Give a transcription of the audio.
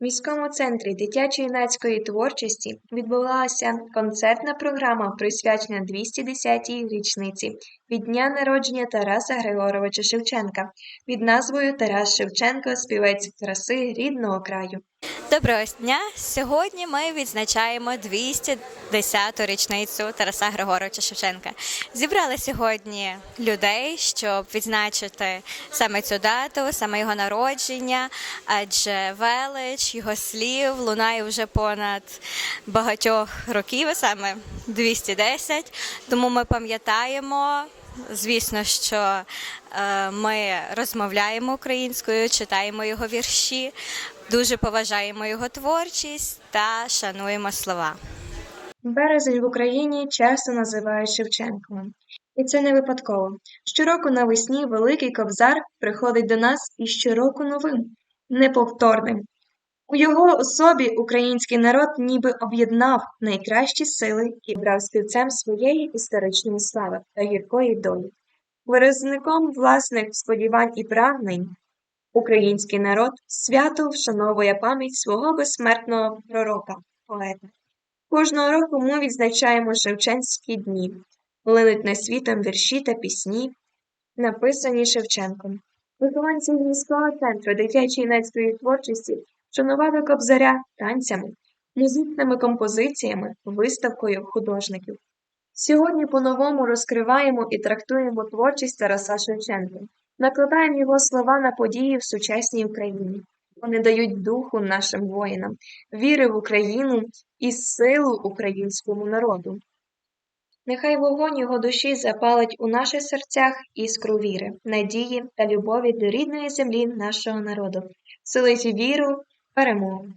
В міському центрі дитячо-юнацької творчості відбулася концертна програма, присвячена 210-й річниці від дня народження Тараса Григоровича Шевченка під назвою Тарас Шевченко співець краси рідного краю. Доброго дня! Сьогодні ми відзначаємо 210-ту річницю Тараса Григоровича Шевченка. Зібрали сьогодні людей, щоб відзначити саме цю дату, саме його народження, адже велич його слів лунає вже понад багатьох років, саме 210. Тому ми пам'ятаємо. Звісно, що е, ми розмовляємо українською, читаємо його вірші, дуже поважаємо його творчість та шануємо слова. Березень в Україні часто називають Шевченком. І це не випадково. Щороку навесні Великий Кобзар приходить до нас і щороку новим, неповторним. У його особі український народ ніби об'єднав найкращі сили і брав співцем своєї історичної слави та гіркої долі. Виразником власних сподівань і прагнень український народ свято вшановує пам'ять свого безсмертного пророка, поета. Кожного року ми відзначаємо Шевченські дні, линуть на світом вірші та пісні, написані Шевченком. Вихованці міського центру дитячо-юнацької творчості шанували Кобзаря танцями, музичними композиціями, виставкою художників. Сьогодні по-новому розкриваємо і трактуємо творчість Тараса Шевченка, накладаємо його слова на події в сучасній Україні. Вони дають духу нашим воїнам, віри в Україну і силу українському народу. Нехай вогонь його душі запалить у наших серцях іскру віри, надії та любові до рідної землі нашого народу, силить віру, перемогу.